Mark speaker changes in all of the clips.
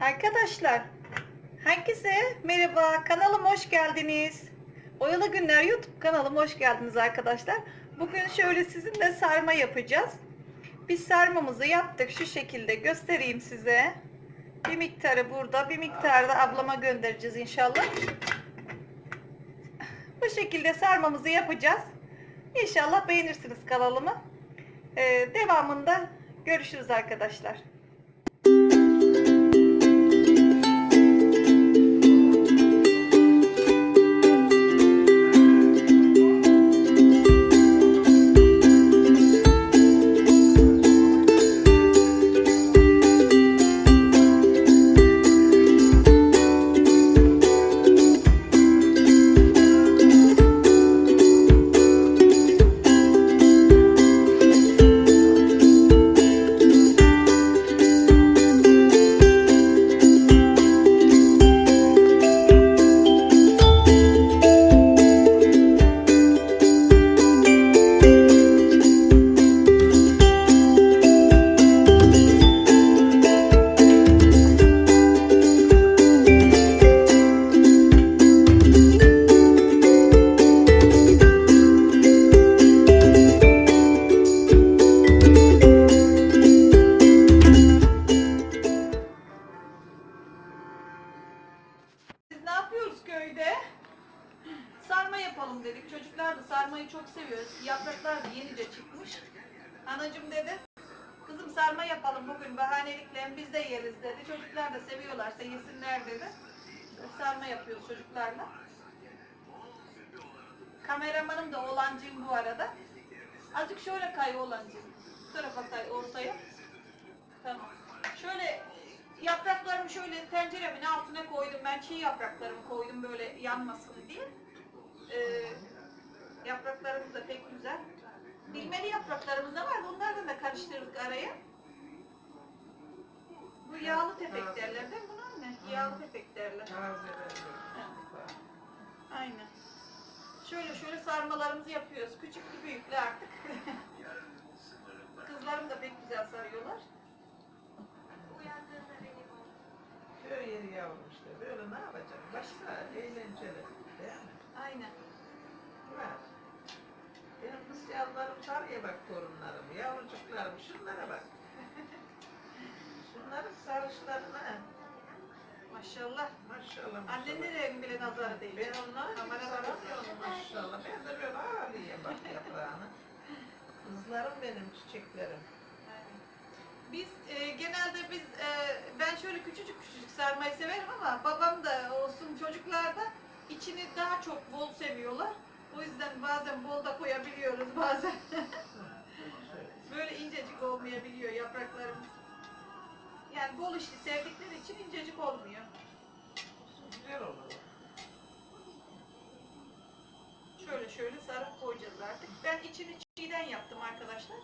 Speaker 1: Arkadaşlar, herkese merhaba. Kanalıma hoş geldiniz. Oyalı Günler YouTube kanalıma hoş geldiniz arkadaşlar. Bugün şöyle sizinle sarma yapacağız. Biz sarmamızı yaptık. Şu şekilde göstereyim size. Bir miktarı burada, bir miktarı da ablama göndereceğiz inşallah. Bu şekilde sarmamızı yapacağız. İnşallah beğenirsiniz kanalımı. Ee, devamında görüşürüz arkadaşlar. Biz bahanelikle biz de yeriz dedi. Çocuklar da seviyorlarsa yesinler dedi. Sarma yapıyoruz çocuklarla. Kameramanım da oğlancığım bu arada. Azıcık şöyle kay oğlancığım. Bu tarafa kay ortaya. Tamam. Şöyle yapraklarımı şöyle tenceremin altına koydum. Ben çiğ yapraklarımı koydum böyle yanmasın diye. Ee, yapraklarımız da pek güzel. Bilmeli yapraklarımız da var. Bunlardan da karıştırdık araya. Bu yağlı tepek derler değil mi buna anne? Yağlı tepek derler. Aynen. Şöyle şöyle sarmalarımızı yapıyoruz. Küçüklü büyüklü artık. Kızlarım da pek güzel sarıyorlar.
Speaker 2: Köy yeri yavrum işte. Böyle
Speaker 1: Maşallah.
Speaker 2: Maşallah.
Speaker 1: Annen
Speaker 2: maşallah.
Speaker 1: nereye bile nazarı değil.
Speaker 2: Ben onları
Speaker 1: Kamera
Speaker 2: sarıyorum maşallah. Ben de böyle ağırlayayım bak yaprağını. Kızlarım benim çiçeklerim.
Speaker 1: Biz e, genelde biz e, ben şöyle küçücük küçücük sarmayı severim ama babam da olsun çocuklar da içini daha çok bol seviyorlar. O yüzden bazen bol da koyabiliyoruz bazen. Böyle incecik olmayabiliyor yapraklarımız. Yani bol işli sevdikleri için incecik olmuyor.
Speaker 2: Güzel olur.
Speaker 1: Şöyle şöyle sarıp koyacağız artık. Ben içini çiğden yaptım arkadaşlar.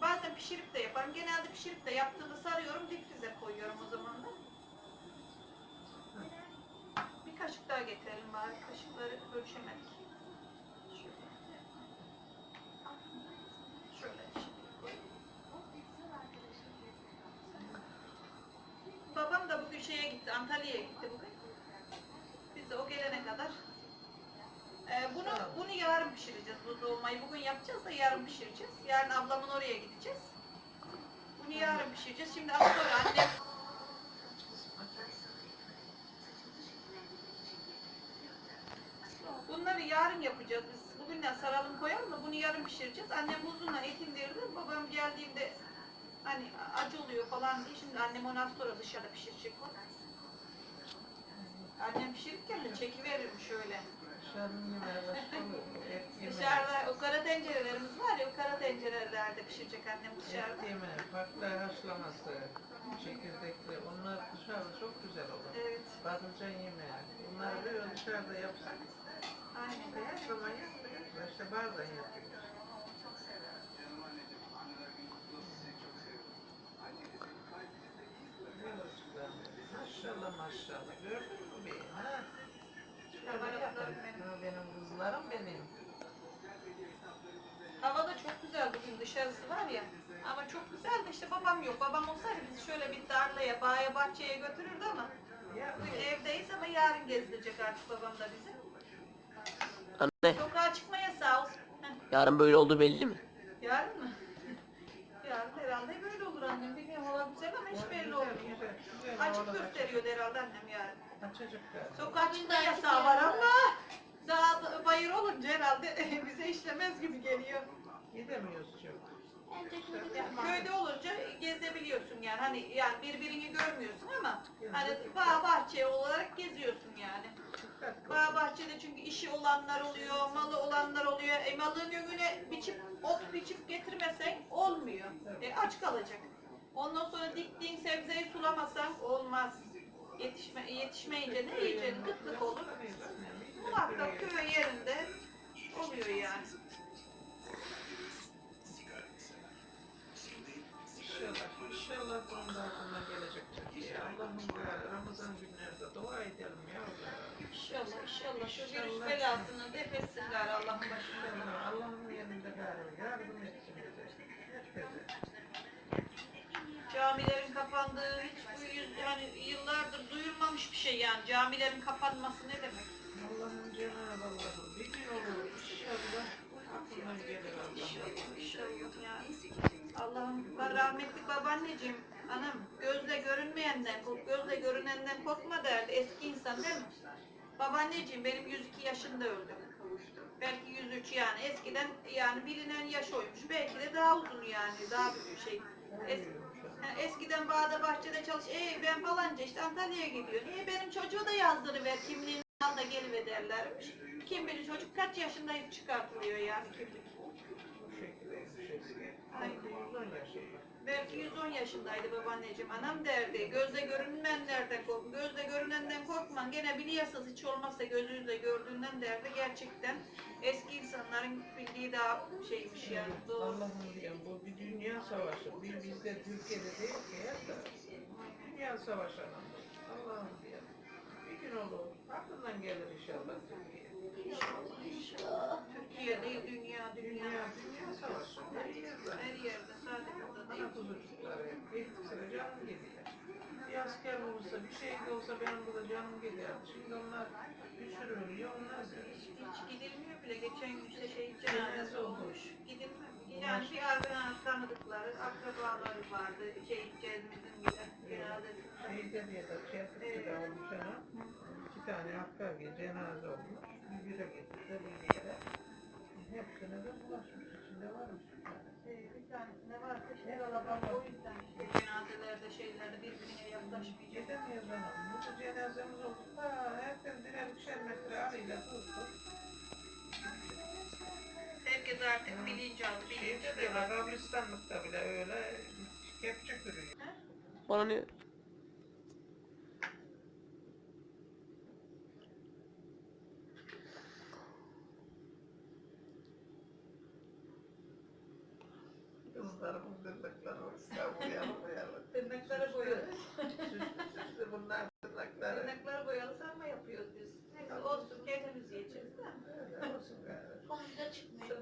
Speaker 1: Bazen pişirip de yaparım. Genelde pişirip de yaptığımda sarıyorum, difrize koyuyorum o zaman da. Bir kaşık daha getirelim bari. Kaşıkları ölçemedik. Şöyle. Şöyle şimdi koyayım. Babam da bugün şeye gitti, Antalya'ya gitti bugün. Biz de o gelene kadar ee, bunu bunu yarın pişireceğiz bu dolmayı. Bugün yapacağız da yarın pişireceğiz. Yarın ablamın oraya gideceğiz. Bunu yarın pişireceğiz. Şimdi az sonra annem Bunları yarın yapacağız biz. Bugünden saralım koyalım da bunu yarın pişireceğiz. Annem buzunla et indirdi. Babam geldiğinde hani acı oluyor falan diye. Şimdi annem ondan sonra dışarıda pişirecek onu. Annem pişirirken de çekiveririm şöyle. Dışarıda o kara tencerelerimiz var ya o kara tencerelerde pişirecek annem dışarıda.
Speaker 2: Et yemeği, farklı haşlaması, çekirdekli, onlar dışarıda çok güzel olur.
Speaker 1: Evet,
Speaker 2: Patlıcan yemeği, bunları böyle dışarıda yapsak,
Speaker 1: aynen.
Speaker 2: her zaman yapmıyoruz. İşte bazen yapıyoruz. Maşallah maşallah, gördün mü beni ha? Şöyle yapın. Ha, Benim kızlarım benim.
Speaker 1: Hava da çok güzel bugün dışarısı var ya. Ama çok güzel de işte babam yok. Babam olsaydı bizi şöyle bir tarlaya, bağa, bahçeye götürürdü ama evdeyiz ama yarın gezdirecek artık babam da bizi.
Speaker 3: Anne,
Speaker 1: Sokağa çıkmaya sağ olsun. Heh,
Speaker 3: yarın böyle oldu belli mi?
Speaker 1: yarın mı? yarın herhalde böyle olur annem. Bilmiyorum hava güzel ama hiç belli olmuyor. Açık gösteriyor herhalde annem yarın. Sokağa çıkma yasağı var ama daha da- bayır olunca herhalde bize işlemez gibi geliyor.
Speaker 2: Gidemiyoruz çok.
Speaker 1: Yani köyde olunca gezebiliyorsun yani hani yani birbirini görmüyorsun ama hani bağ bahçe olarak geziyorsun yani. Bağ bahçede çünkü işi olanlar oluyor, malı olanlar oluyor. E malın önüne biçip ot biçip getirmesen olmuyor. E, aç kalacak. Ondan sonra diktiğin sebzeyi sulamasan olmaz. Yetişme, yetişmeyince ne yiyeceksin? Kıtlık olur. Muhakkak köy yerinde oluyor yani.
Speaker 2: İnşallah
Speaker 1: şu virüs belasını def etsinler Allah'ın başında.
Speaker 2: İnşallah Allah'ın yanında galiba yardım etsin bize.
Speaker 1: Camilerin kapandığı hiç bu yüz, yani yıllardır duyulmamış bir şey yani camilerin kapanması ne demek?
Speaker 2: Allah'ın Cenab-ı Allah'ım bir gün olur inşallah aklına gelir Allah'ım.
Speaker 1: İnşallah yani. Allah'ım ben rahmetli babaanneciğim anam gözle görünmeyenden gözle görünenden korkma derdi eski insan değil mi? Babaanneciğim benim 102 yaşında öldü. Belki 103 yani eskiden yani bilinen yaş oymuş. Belki de daha uzun yani daha bir şey. Es, Ha, Eskiden bağda bahçede çalış. E ben falanca işte Antalya'ya gidiyorum. E benim çocuğu da yazdırıver kimliğini al da geliver derlermiş. Kim bilir çocuk kaç yaşındayım çıkartılıyor yani kimlik.
Speaker 2: Bu
Speaker 1: 110 yaşındaydı babaanneciğim. Anam derdi. Gözle görünmeyenlerden korkma. Gözle görünenden korkma. Gene biliyorsunuz hiç olmazsa gözünüzle gördüğünden derdi. Gerçekten eski insanların bildiği daha şeymiş yani. Doğru.
Speaker 2: Allah'ım diyorum bu bir dünya savaşı. Bir bizde Türkiye'de değil ki dünya savaşı anlamında. Allah'ım diyorum. Bir gün olur. Aklından gelir inşallah Türkiye.
Speaker 1: Türkiye değil dünya dünya.
Speaker 2: Dünya, dünya savaşı. Her yerde.
Speaker 1: Her yerde sadece burada değil.
Speaker 2: Ana kuzucukları gittikçe canım gidiyor. Bir asker olursa, bir şey de olsa benim burada canım gidiyor. Şimdi onlar sürü ölüyor, onlar ölüyor.
Speaker 1: Hiç gidilmiyor bile. Geçen gün işte şey cenazesi olmuş. Gidilmiyor. Yani bir arkadaş tanıdıkları, akrabaları vardı. Şey cezmizin bile cenazesi.
Speaker 2: Şeyde diye de Çerkez'de olmuş ana. İki tane Hakkari cenaze olmuş. Bir bire getirdi, bir yere. Hepsine de bulaşmış. İçinde varmış bir tane.
Speaker 1: Ee, bir tanesine var. İşte alaban o yüzden işte şeylerde birbirine yaklaşmayacak.
Speaker 2: Gidemiyoruz anam. Bu cenazemiz oldu. Ha, herkes birer üçer metre arayla durdu.
Speaker 1: Herkes artık bilinç aldı. Bilinç
Speaker 2: Şeyde de var, Kabristanlıkta bile öyle kepçe kürüyor.
Speaker 3: Bana ne?
Speaker 2: Kızlarımın tırnakları var. Boyalı boyalı.
Speaker 1: Tırnakları boyalı.
Speaker 2: Süslü süslü bunlar tırnakları.
Speaker 1: Tırnakları boyalı sarma yapıyoruz biz. Neyse olsun kendimiz yiyeceğiz de.
Speaker 2: Öyle olsun galiba.
Speaker 1: Sonuçta çıkmıyor.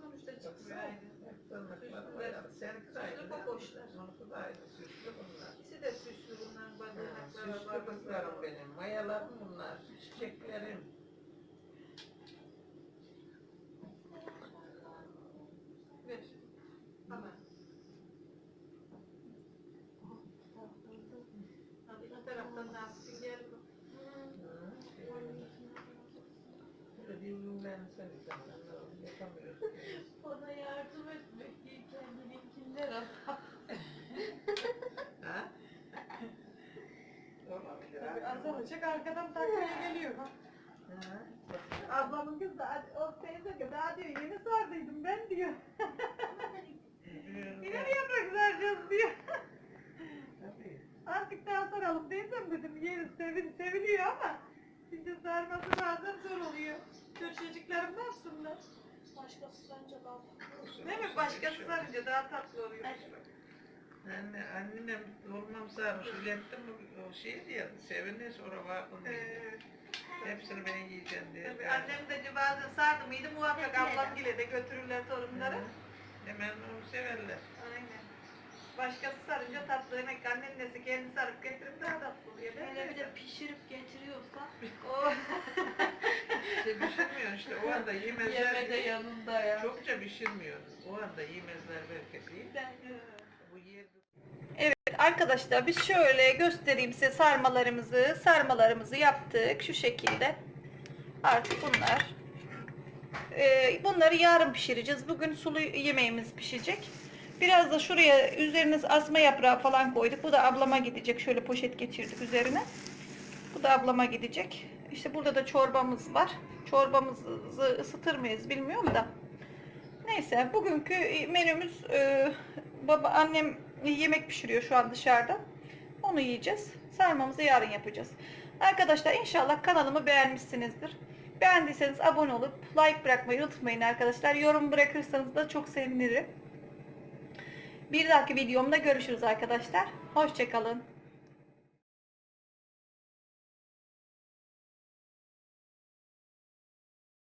Speaker 1: Sonuçta çıkmıyor aynen.
Speaker 2: Hep Tırnakları boyalı. Seninki de mi?
Speaker 1: kokoşlar.
Speaker 2: Onunki da aynı. Süslü bunlar.
Speaker 1: İkisi de süslü bunların
Speaker 2: Ha,
Speaker 1: bacakları
Speaker 2: Süslü kızlarım benim. Mayalarım bunlar. Çiçeklerim.
Speaker 1: Ver. Ama. Hadi bu taraftan da asıl gel.
Speaker 2: Hı. Böyle birbirinden sen yapamıyorsun.
Speaker 1: Ona yardım etmek değil kendininkiler ama.
Speaker 2: Ha? Olabilir.
Speaker 1: Azalacak arkadan taklaya geliyor.
Speaker 2: Ha.
Speaker 1: Ablamın kızı da o teyze ki daha diyor yeni sardıydım ben diyor. Yine mi yaprak saracağız diyor. Artık daha saralım teyzem dedim yeri sevil, seviliyor ama şimdi sarması bazen zor oluyor. Çocuklarım ne yapsınlar?
Speaker 4: Başkası sence daha
Speaker 1: Değil mi? Başkası sarınca daha tatlı oluyor.
Speaker 2: Anne, annem olmam sarmış. İlettim o şey diye. Sevinir sonra vardım diye.
Speaker 1: Ee,
Speaker 2: Hepsini ben yiyeceğim diye.
Speaker 1: tabii annem de bazen sardı mıydı muhakkak ablam bile de götürürler torunları.
Speaker 2: Hemen onu severler.
Speaker 1: Aynen.
Speaker 2: Başkası sarınca tatlı demek ki annenin nesi kendi sarıp getirip daha tatlı oluyor.
Speaker 1: Hele bir
Speaker 2: de
Speaker 1: pişirip getiriyorsa
Speaker 2: işte pişirmiyor işte o anda yemezler.
Speaker 1: yeme de yanında ya.
Speaker 2: Çokça pişirmiyor. O anda yemezler belki değil.
Speaker 1: Ben,
Speaker 2: Bu yerde
Speaker 1: arkadaşlar biz şöyle göstereyim size sarmalarımızı. Sarmalarımızı yaptık şu şekilde. Artık bunlar. Ee, bunları yarın pişireceğiz. Bugün sulu yemeğimiz pişecek. Biraz da şuraya üzeriniz asma yaprağı falan koyduk. Bu da ablama gidecek. Şöyle poşet geçirdik üzerine. Bu da ablama gidecek. İşte burada da çorbamız var. Çorbamızı ısıtır mıyız bilmiyorum da. Neyse bugünkü menümüz e, baba annem yemek pişiriyor şu an dışarıda. Onu yiyeceğiz. Sarmamızı yarın yapacağız. Arkadaşlar inşallah kanalımı beğenmişsinizdir. Beğendiyseniz abone olup like bırakmayı unutmayın arkadaşlar. Yorum bırakırsanız da çok sevinirim. Bir dahaki videomda görüşürüz arkadaşlar. Hoşçakalın.